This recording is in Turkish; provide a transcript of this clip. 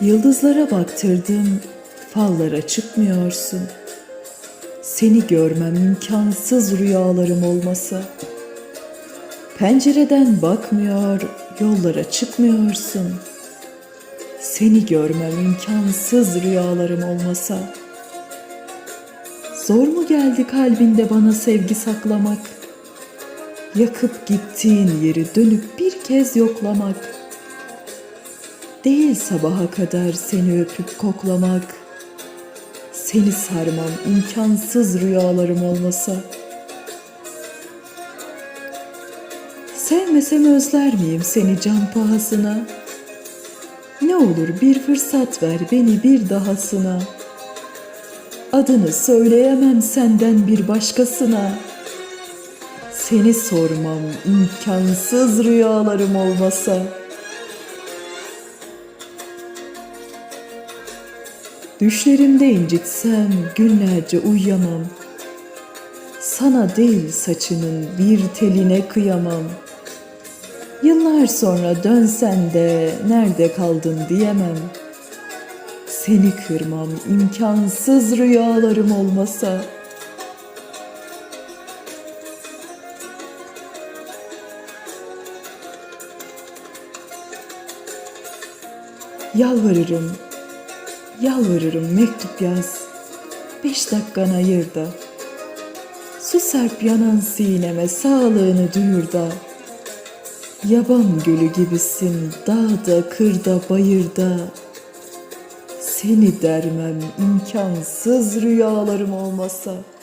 Yıldızlara baktırdım, fallara çıkmıyorsun. Seni görmem imkansız rüyalarım olmasa. Pencereden bakmıyor, yollara çıkmıyorsun. Seni görmem imkansız rüyalarım olmasa. Zor mu geldi kalbinde bana sevgi saklamak? Yakıp gittiğin yeri dönüp bir kez yoklamak. Değil sabaha kadar seni öpüp koklamak. Seni sarmam imkansız rüyalarım olmasa. Sevmesem özler miyim seni can pahasına? Ne olur bir fırsat ver beni bir dahasına. Adını söyleyemem senden bir başkasına. Seni sormam imkansız rüyalarım olmasa. Düşlerimde incitsem günlerce uyuyamam. Sana değil saçının bir teline kıyamam. Yıllar sonra dönsen de nerede kaldın diyemem. Seni kırmam imkansız rüyalarım olmasa. Yalvarırım, yalvarırım mektup yaz. Beş dakikan ayır da. Su serp yanan sineme sağlığını duyur da. Yaban gülü gibisin dağda, kırda, bayırda. Seni dermem imkansız rüyalarım olmasa.''